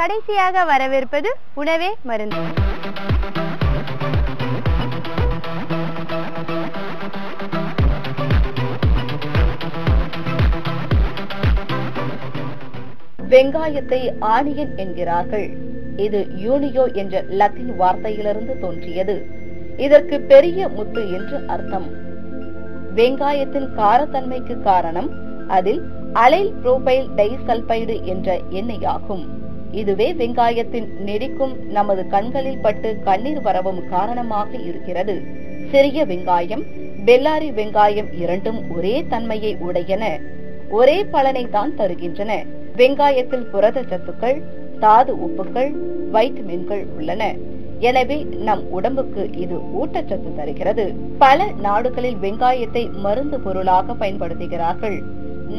கடைசியாக வரவிருப்பது உணவே மருந்து. வெங்காயத்தை ஆனியன் என்கிறார்கள். இது யூனியோ என்ற லத்தின் வார்த்தையிலிருந்து தோன்றியது. இதற்கு பெரிய முத்து என்று அர்த்தம். வெங்காயத்தின் காரத்தன்மைக்கு காரணம் அதில் அலைல் புரோபைல் டைசல்பைடு என்ற எண்ணெயாகும் இதுவே வெங்காயத்தின் நெறிக்கும் நமது கண்களில் பட்டு கண்ணீர் வரவும் காரணமாக இருக்கிறது. சிறிய வெங்காயம் பெல்லாரி வெங்காயம் இரண்டும் ஒரே தன்மையை உடையன. ஒரே பலனை தான் தருகின்றன. வெங்காயத்தில் புரத சத்துக்கள் தாது உப்புகள் வைட்டமின்கள் உள்ளன. எனவே நம் உடம்புக்கு இது ஊட்டச்சத்து தருகிறது. பல நாடுகளில் வெங்காயத்தை மருந்து பொருளாக பயன்படுத்துகிறார்கள்.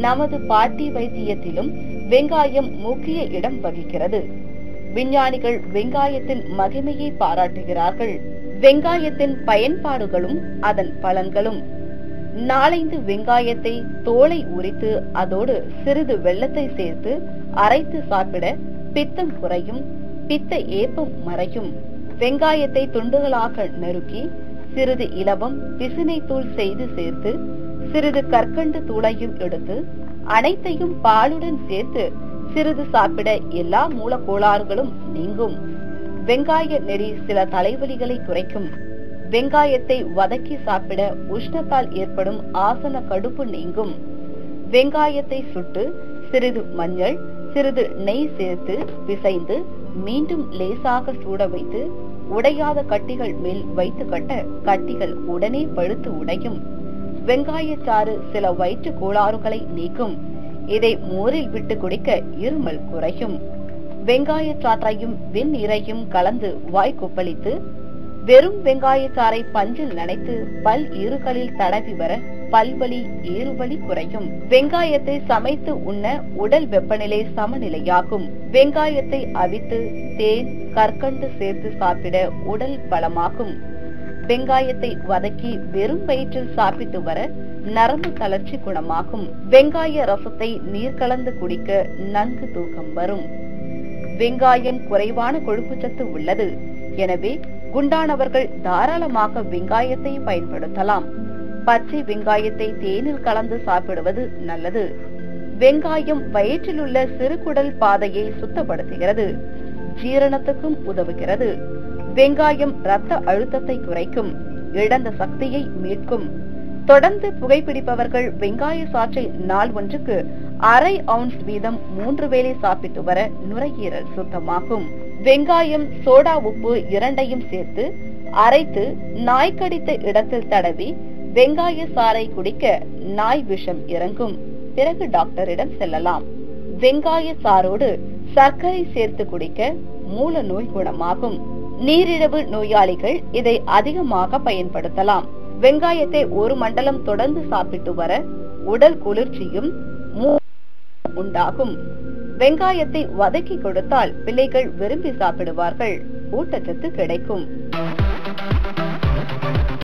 நமது பாட்டி வைத்தியத்திலும் வெங்காயம் முக்கிய இடம் வகிக்கிறது. விஞ்ஞானிகள் வெங்காயத்தின் மகிமையை பாராட்டுகிறார்கள். வெங்காயத்தின் பயன்பாடுகளும் அதன் பலன்களும். நாலைந்து வெங்காயத்தை தோலை உரித்து அதோடு சிறிது வெள்ளத்தை சேர்த்து அரைத்து சாப்பிட பித்தம் குறையும் பித்த ஏப்பம் மறையும். வெங்காயத்தை துண்டுகளாக நறுக்கி சிறிது இலவம் பிசினை தூள் செய்து சேர்த்து சிறிது கற்கண்டு தூளையும் எடுத்து அனைத்தையும் பாலுடன் சேர்த்து சிறிது சாப்பிட எல்லா மூலக்கோளாறுகளும் நீங்கும். வெங்காய நெறி சில தலைவலிகளை குறைக்கும். வெங்காயத்தை வதக்கி சாப்பிட உஷ்ணத்தால் ஏற்படும் ஆசன கடுப்பு நீங்கும். வெங்காயத்தை சுட்டு சிறிது மஞ்சள் சிறிது நெய் சேர்த்து பிசைந்து மீண்டும் லேசாக சூட வைத்து உடையாத கட்டிகள் மேல் வைத்து கட்ட கட்டிகள் உடனே பழுத்து உடையும். வெங்காயச்சாறு சில வயிற்று கோளாறுகளை நீக்கும். இதை மோரில் விட்டு குடிக்க இருமல் குறையும். வெங்காயச்சாற்றையும் வெந்நீரையும் கலந்து வாய் கொப்பளித்து வெறும் வெங்காயச்சாறை பஞ்சில் நனைத்து பல் ஈறுகளில் தடவி வர பல்வலி ஏறுவலி குறையும். வெங்காயத்தை சமைத்து உண்ண உடல் வெப்பநிலை சமநிலையாகும். வெங்காயத்தை அவித்து தேன் கற்கண்டு சேர்த்து சாப்பிட உடல் பலமாகும். வெங்காயத்தை வதக்கி வெறும் வயிற்றில் சாப்பிட்டு வர நரம்பு தளர்ச்சி குணமாகும். வெங்காய ரசத்தை நீர் கலந்து குடிக்க நன்கு தூக்கம் வரும். வெங்காயம் குறைவான கொழுப்புச்சத்து உள்ளது. எனவே குண்டானவர்கள் தாராளமாக வெங்காயத்தை பயன்படுத்தலாம். பச்சை வெங்காயத்தை தேனில் கலந்து சாப்பிடுவது நல்லது. வெங்காயம் வயிற்றில் உள்ள சிறுகுடல் பாதையை சுத்தப்படுத்துகிறது. ஜீரணத்துக்கும் உதவுகிறது. வெங்காயம் ரத்த அழுத்தத்தை குறைக்கும் இழந்த சக்தியை மீட்கும். தொடர்ந்து புகைப்பிடிப்பவர்கள் வெங்காய சாற்றை நாள் ஒன்றுக்கு அரை அவுன்ஸ் வீதம் மூன்று வேளை சாப்பிட்டு வர நுரையீரல் சுத்தமாகும். வெங்காயம் சோடா உப்பு இரண்டையும் சேர்த்து அரைத்து நாய் கடித்த இடத்தில் தடவி வெங்காய சாறை குடிக்க நாய் விஷம் இறங்கும். பிறகு டாக்டரிடம் செல்லலாம். வெங்காய சாரோடு சர்க்கரை சேர்த்து குடிக்க மூல நோய் குணமாகும். நீரிழிவு நோயாளிகள் இதை அதிகமாக பயன்படுத்தலாம். வெங்காயத்தை ஒரு மண்டலம் தொடர்ந்து சாப்பிட்டு வர உடல் குளிர்ச்சியும் உண்டாகும். வெங்காயத்தை வதக்கி கொடுத்தால் பிள்ளைகள் விரும்பி சாப்பிடுவார்கள். ஊட்டச்சத்து கிடைக்கும்.